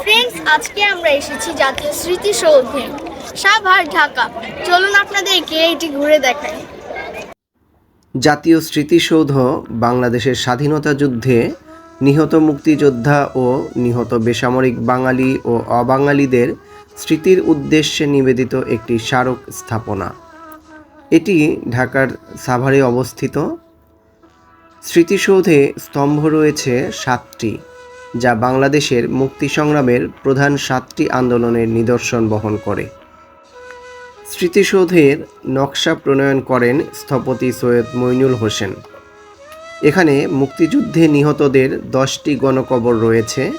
Friends আজকে আমরা এসেছি জাতীয় স্মৃতিসৌধে সাভার, ঢাকা। চলুন আপনাদেরকে এটি ঘুরে দেখাই। জাতীয় স্মৃতিসৌধ বাংলাদেশের স্বাধীনতা যুদ্ধে নিহত মুক্তিযোদ্ধা ও নিহত বেসামরিক বাঙালি ও অবাঙালিদের স্মৃতির উদ্দেশ্যে নিবেদিত একটি স্মারক স্থাপনা। এটি ঢাকার সাভারে অবস্থিত। স্মৃতিসৌধে স্তম্ভ রয়েছে সাতটি। যা বাংলাদেশের মুক্তি সংগ্রামের প্রধান সাতটি আন্দোলনের নিদর্শন বহন করে। স্মৃতিসৌধের নকশা প্রণয়ন করেন স্থপতি সৈয়দ মইনুল হোসেন। এখানে মুক্তিযুদ্ধে নিহতদের দশটি গণকবর রয়েছে।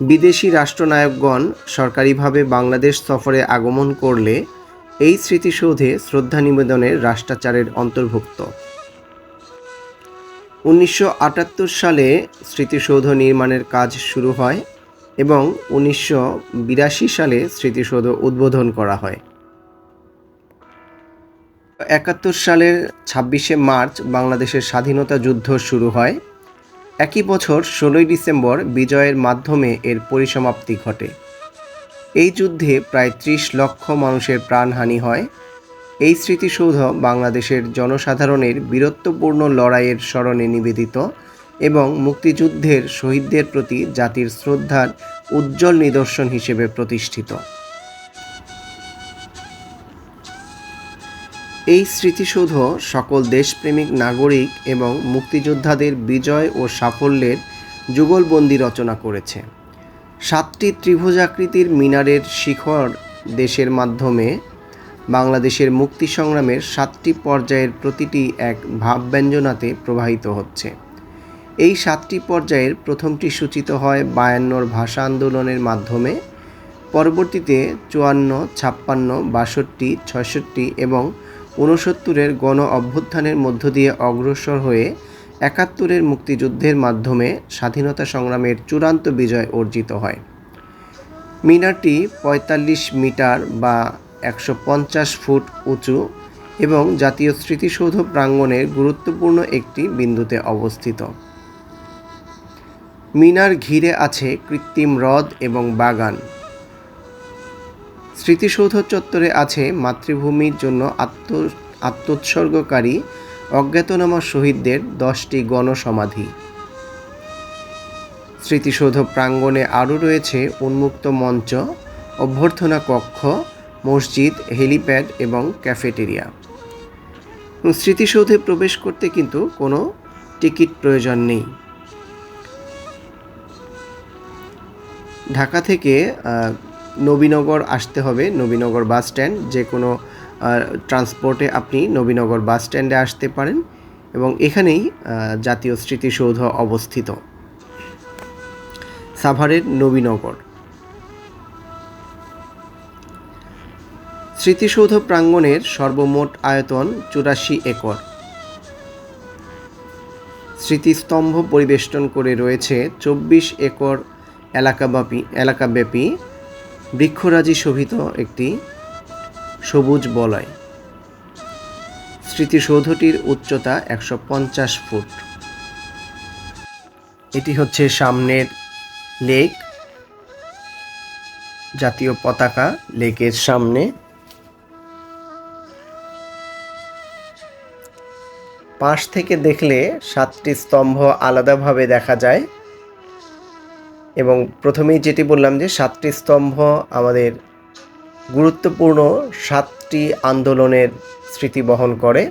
বিদেশি রাষ্ট্রনায়কগণ সরকারিভাবে বাংলাদেশ সফরে আগমন করলে এই স্মৃতিসৌধে শ্রদ্ধা নিবেদনের রাষ্ট্রাচারের অন্তর্ভুক্ত। উনিশশো আটাত্তর সালে স্মৃতিসৌধ নির্মাণের কাজ শুরু হয় এবং উনিশশো বিরাশি সালে স্মৃতিসৌধ উদ্বোধন করা হয়। একাত্তর সালের ছাব্বিশে মার্চ বাংলাদেশের স্বাধীনতা যুদ্ধ শুরু হয়। একই বছর ষোলোই ডিসেম্বর বিজয়ের মাধ্যমে এর পরিসমাপ্তি ঘটে। এই যুদ্ধে প্রায় ত্রিশ লক্ষ মানুষের প্রাণহানি হয় এই স্মৃতিসৌধ বাংলাদেশের জনসাধারণের বীরত্বপূর্ণ লড়াইয়ের স্মরণে নিবেদিত এবং মুক্তিযুদ্ধের শহীদদের প্রতি জাতির শ্রদ্ধার উজ্জ্বল নিদর্শন হিসেবে প্রতিষ্ঠিত। এই স্মৃতিসৌধ সকল দেশপ্রেমিক নাগরিক এবং মুক্তিযোদ্ধাদের বিজয় ও সাফল্যের যুগলবন্দি রচনা করেছে। সাতটি ত্রিভুজাকৃতির মিনারের শিখর দেশের মাধ্যমে বাংলাদেশের মুক্তি সংগ্রামের সাতটি পর্যায়ের প্রতিটি এক ভাবব্যঞ্জনাতে প্রবাহিত হচ্ছে। এই সাতটি পর্যায়ের প্রথমটি সূচিত হয় বায়ান্নর ভাষা আন্দোলনের মাধ্যমে, পরবর্তীতে চুয়ান্ন, ছাপ্পান্ন, বাষট্টি, ছয়ষট্টি এবং ঊনসত্তরের গণ অভ্যুত্থানের মধ্য দিয়ে অগ্রসর হয়ে একাত্তরের মুক্তিযুদ্ধের মাধ্যমে স্বাধীনতা সংগ্রামের চূড়ান্ত বিজয় অর্জিত হয়। মিনারটি পঁয়তাল্লিশ মিটার বা একশো পঞ্চাশ ফুট উঁচু এবং জাতীয় স্মৃতিসৌধ প্রাঙ্গণের গুরুত্বপূর্ণ একটি বিন্দুতে অবস্থিত। মিনার ঘিরে আছে কৃত্রিম হ্রদ এবং বাগান। স্মৃতিসৌধ চত্বরে আছে মাতৃভূমির জন্য আত্ম, আত্মোৎসর্গকারী অজ্ঞাতনামা শহীদদের দশটি গণসমাধি। স্মৃতিসৌধ প্রাঙ্গণে আরও রয়েছে উন্মুক্ত মঞ্চ, অভ্যর্থনা কক্ষ মসজিদ, হেলিপ্যাড এবং ক্যাফেটেরিয়া। স্মৃতিসৌধে প্রবেশ করতে কিন্তু কোনো টিকিট প্রয়োজন নেই। ঢাকা থেকে নবীনগর আসতে হবে, নবীনগর বাস স্ট্যান্ড। যে কোনো ট্রান্সপোর্টে আপনি নবীনগর বাস স্ট্যান্ডে আসতে পারেন এবং এখানেই জাতীয় স্মৃতিসৌধ অবস্থিত। সাভারের নবীনগর। স্মৃতিসৌধ প্রাঙ্গণের সর্বমোট আয়তন চুরাশি একর। স্মৃতিস্তম্ভ পরিবেষ্টন করে রয়েছে চব্বিশ একর এলাকাব্যাপী এলাকাব্যাপী বৃক্ষরাজি শোভিত একটি সবুজ বলয়। স্মৃতিসৌধটির উচ্চতা একশো পঞ্চাশ ফুট। এটি হচ্ছে সামনের লেক, জাতীয় পতাকা লেকের সামনে। পাশ থেকে দেখলে সাতটি স্তম্ভ আলাদাভাবে দেখা যায়। এবং প্রথমেই যেটি বললাম যে সাতটি স্তম্ভ আমাদের গুরুত্বপূর্ণ সাতটি আন্দোলনের স্মৃতি বহন করে।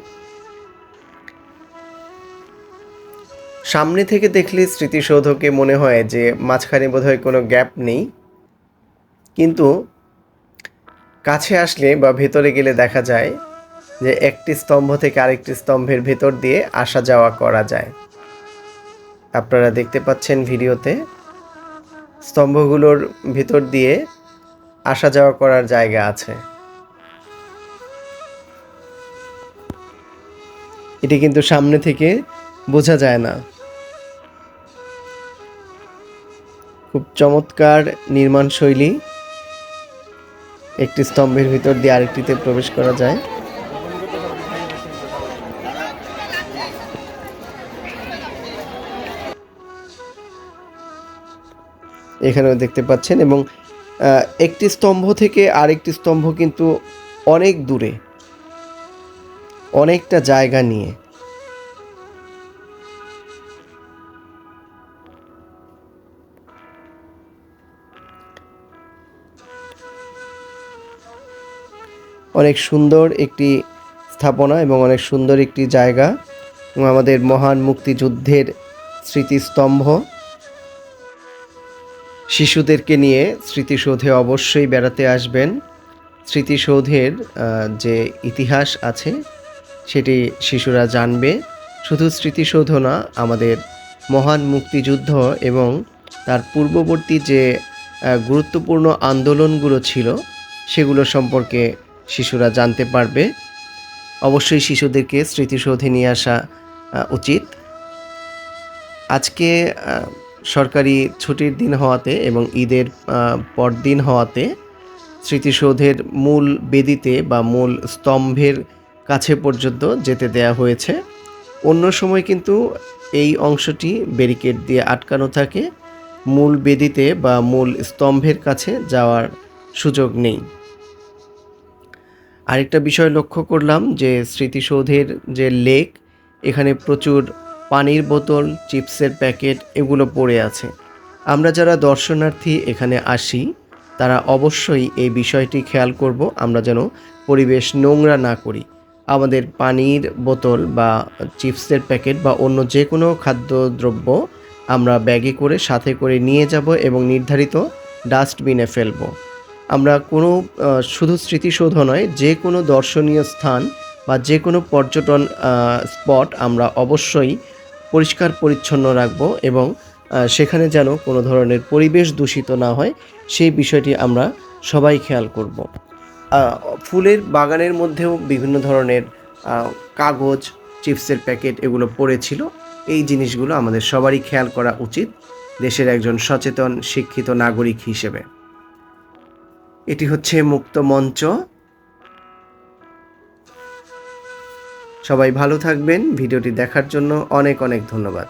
সামনে থেকে দেখলে স্মৃতিসৌধকে মনে হয় যে মাঝখানে বোধহয় কোনো গ্যাপ নেই। কিন্তু কাছে আসলে বা ভেতরে গেলে দেখা যায় যে একটি স্তম্ভ থেকে আরেকটি স্তম্ভের ভেতর দিয়ে আসা যাওয়া করা যায়। আপনারা দেখতে পাচ্ছেন ভিডিওতে স্তম্ভগুলোর ভেতর দিয়ে আসা যাওয়া করার জায়গা আছে। এটি কিন্তু সামনে থেকে বোঝা যায় না। খুব চমৎকার নির্মাণ শৈলী। একটি স্তম্ভের ভিতর দিয়ে আরেকটিতে প্রবেশ করা যায়। এখানেও দেখতে পাচ্ছেন এবং একটি স্তম্ভ থেকে আরেকটি স্তম্ভ কিন্তু অনেক দূরে, অনেকটা জায়গা নিয়ে। অনেক সুন্দর একটি স্থাপনা এবং অনেক সুন্দর একটি জায়গা এবং আমাদের মহান মুক্তিযুদ্ধের স্মৃতিস্তম্ভ। শিশুদেরকে নিয়ে স্মৃতিসৌধে অবশ্যই বেড়াতে আসবেন। স্মৃতিসৌধের যে ইতিহাস আছে, সেটি শিশুরা জানবে। শুধু স্মৃতিসৌধ না, আমাদের মহান মুক্তিযুদ্ধ এবং তার পূর্ববর্তী যে গুরুত্বপূর্ণ আন্দোলনগুলো ছিল, সেগুলো সম্পর্কে শিশুরা জানতে পারবে। অবশ্যই শিশুদেরকে স্মৃতিসৌধে নিয়ে আসা উচিত। আজকে সরকারি ছুটির দিন হওয়াতে এবং ঈদের পরদিন হওয়াতে স্মৃতিসৌধের মূল বেদিতে বা মূল স্তম্ভের কাছে পর্যন্ত যেতে দেয়া হয়েছে। অন্য সময় কিন্তু এই অংশটি ব্যারিকেড দিয়ে আটকানো থাকে। মূল বেদিতে বা মূল স্তম্ভের কাছে যাওয়ার সুযোগ নেই। আরেকটা বিষয় লক্ষ্য করলাম যে স্মৃতিসৌধের যে লেক, এখানে প্রচুর পানির বোতল, চিপসের প্যাকেট এগুলো পড়ে আছে। আমরা যারা দর্শনার্থী এখানে আসি, তারা অবশ্যই এই বিষয়টি খেয়াল করব, আমরা যেন পরিবেশ নোংরা না করি। আমাদের পানির বোতল বা চিপসের প্যাকেট বা অন্য যে কোনো খাদ্যদ্রব্য আমরা ব্যাগে করে সাথে করে নিয়ে যাব এবং নির্ধারিত ডাস্টবিনে ফেলব। আমরা কোনো শুধু স্মৃতিসৌধ নয় যে কোনো দর্শনীয় স্থান বা যে কোনো পর্যটন স্পট আমরা অবশ্যই পরিষ্কার, পরিচ্ছন্ন রাখব এবং সেখানে যেন কোনো ধরনের পরিবেশ দূষিত না হয়, সেই বিষয়টি আমরা সবাই খেয়াল করব। ফুলের বাগানের মধ্যেও বিভিন্ন ধরনের কাগজ, চিপসের প্যাকেট এগুলো পড়েছিল। এই জিনিসগুলো আমাদের সবারই খেয়াল করা উচিত, দেশের একজন সচেতন, শিক্ষিত নাগরিক হিসেবে। এটি হচ্ছে মুক্ত মঞ্চ। সবাই ভালো থাকবেন। ভিডিওটি দেখার জন্য অনেক অনেক ধন্যবাদ।